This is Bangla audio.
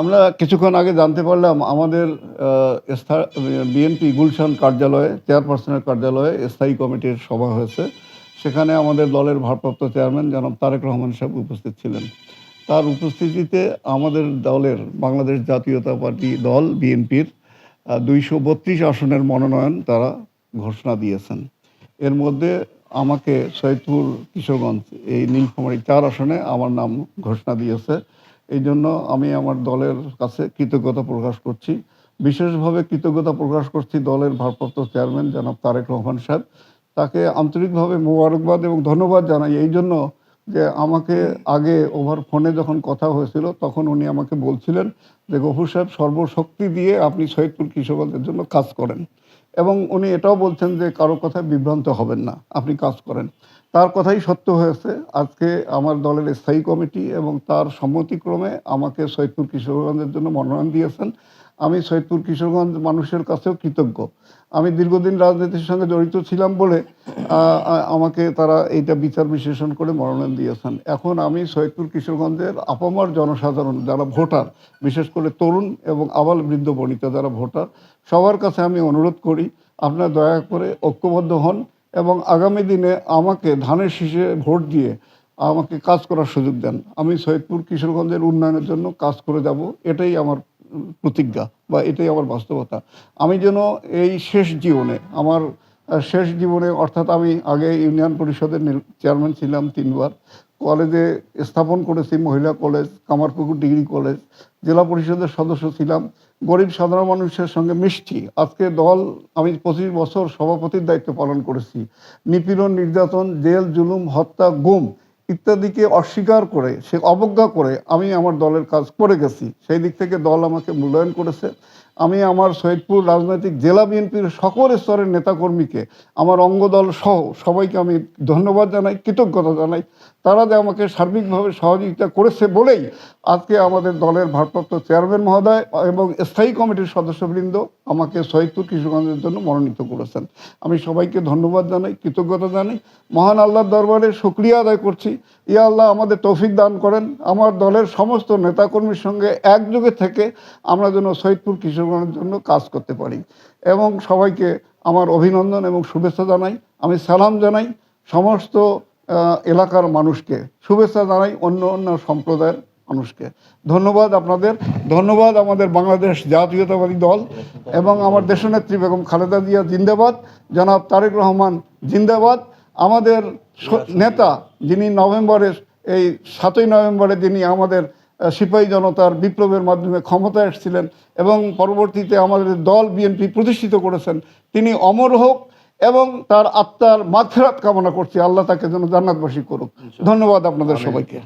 আমরা কিছুক্ষণ আগে জানতে পারলাম আমাদের বিএনপি গুলশান কার্যালয়ে, চেয়ারপারসনের কার্যালয়ে স্থায়ী কমিটির সভা হয়েছে। সেখানে আমাদের দলের ভারপ্রাপ্ত চেয়ারম্যান জনাব তারেক রহমান সাহেব উপস্থিত ছিলেন। তার উপস্থিতিতে আমাদের দলের বাংলাদেশ জাতীয়তা পার্টি দল, বিএনপির দুইশো বত্রিশ আসনের মনোনয়ন তারা ঘোষণা দিয়েছেন। এর মধ্যে আমাকে সৈয়দপুর কিশোরগঞ্জ, এই নীলফামারী চার আসনে আমার নাম ঘোষণা দিয়েছে। এই জন্য আমি আমার দলের কাছে কৃতজ্ঞতা প্রকাশ করছি। বিশেষভাবে কৃতজ্ঞতা প্রকাশ করছি দলের ভারপ্রাপ্ত চেয়ারম্যান জনাব তারেক রহমান সাহেব। তাকে আন্তরিকভাবে মোবারকবাদ এবং ধন্যবাদ জানাই। এই জন্য যে আমাকে আগে ওভার ফোনে যখন কথা হয়েছিল, তখন উনি আমাকে বলছিলেন যে, গফুর সাহেব, সর্বশক্তি দিয়ে আপনি সৈয়দপুর কৃষকদের জন্য কাজ করেন। এবং উনি এটাও বলছেন যে, কারও কথায় বিভ্রান্ত হবেন না, আপনি কাজ করেন। তার কথাই সত্য হয়েছে। আজকে আমার দলের স্থায়ী কমিটি এবং তার সম্মতিক্রমে আমাকে সৈয়দপুর কিশোরগঞ্জের জন্য মনোনয়ন দিয়েছেন। আমি সৈয়দপুর কিশোরগঞ্জ মানুষের কাছেও কৃতজ্ঞ। আমি দীর্ঘদিন রাজনীতির সঙ্গে জড়িত ছিলাম বলে আমাকে তারা এইটা বিচার বিশ্লেষণ করে মনোনয়ন দিয়েছেন। এখন আমি সৈয়দপুর কিশোরগঞ্জের আপামর জনসাধারণ, যারা ভোটার, বিশেষ করে তরুণ এবং আবাল বৃদ্ধ বনিতা যারা ভোটার, সবার কাছে আমি অনুরোধ করি, আপনারা দয়া করে ঐক্যবদ্ধ হন। এবং আগামী দিনে আমাকে ধানের শীষে ভোট দিয়ে আমাকে কাজ করার সুযোগ দেন। আমি সৈয়দপুর কিশোরগঞ্জের উন্নয়নের জন্য কাজ করে যাব, এটাই আমার প্রতিজ্ঞা বা এটাই আমার বাস্তবতা। আমি যেন এই শেষ জীবনে, আমার শেষ জীবনে, অর্থাৎ আমি আগে ইউনিয়ন পরিষদের চেয়ারম্যান ছিলাম তিনবার কলেজে স্থাপন করেছি, মহিলা কলেজ, কামারপুকুর ডিগ্রি কলেজ, জেলা পরিষদের সদস্য ছিলাম। গরিব সাধারণ মানুষের সঙ্গে মিষ্টি। আজকে দল, আমি পঁচিশ বছর সভাপতির দায়িত্ব পালন করেছি। নিপীড়ন, নির্যাতন, জেল, জুলুম, হত্যা, গুম ইত্যাদিকে অস্বীকার করে, সে অবজ্ঞা করে আমি আমার দলের কাজ করে গেছি। সেই দিক থেকে দল আমাকে মূল্যায়ন করেছে। আমি আমার সৈয়দপুর রাজনৈতিক জেলা বিএনপির সকল স্তরের নেতাকর্মীকে, আমার অঙ্গদল সহ সবাইকে আমি ধন্যবাদ জানাই, কৃতজ্ঞতা জানাই। তারা যে আমাকে সার্বিকভাবে সহযোগিতা করেছে বলেই আজকে আমাদের দলের ভারপ্রাপ্ত চেয়ারম্যান মহোদয় এবং স্থায়ী কমিটির সদস্যবৃন্দ আমাকে সৈয়দপুর কিশোরগঞ্জের জন্য মনোনীত করেছেন। আমি সবাইকে ধন্যবাদ জানাই, কৃতজ্ঞতা জানাই। মহান আল্লাহর দরবারে শুক্রিয়া আদায় করছি। ইয়া আল্লাহ আমাদের তৌফিক দান করেন। আমার দলের সমস্ত নেতাকর্মীর সঙ্গে একযোগে থেকে আমরা যেন সৈয়দপুর কিশোরগঞ্জের জন্য কাজ করতে পারি। এবং সবাইকে আমার অভিনন্দন এবং শুভেচ্ছা জানাই। আমি সালাম জানাই সমস্ত এলাকার মানুষকে। শুভেচ্ছা জানাই অন্য অন্য সম্প্রদায়ের মানুষকে। ধন্যবাদ আপনাদের। ধন্যবাদ আমাদের বাংলাদেশ জাতীয়তাবাদী দল এবং আমার দেশনেত্রী বেগম খালেদা জিয়া জিন্দাবাদ। জনাব তারেক রহমান জিন্দাবাদ। আমাদের নেতা যিনি নভেম্বরের এই সাতই নভেম্বরে তিনি আমাদের সিপাহী জনতার বিপ্লবের মাধ্যমে ক্ষমতায় এসেছিলেন এবং পরবর্তীতে আমাদের দল বিএনপি প্রতিষ্ঠিত করেছেন তিনি অমর হোক এবং তার আত্মার মাগফেরাত কামনা করছি। আল্লাহ তাকে যেন জান্নাতবাসী করুক। ধন্যবাদ আপনাদের সবাইকে।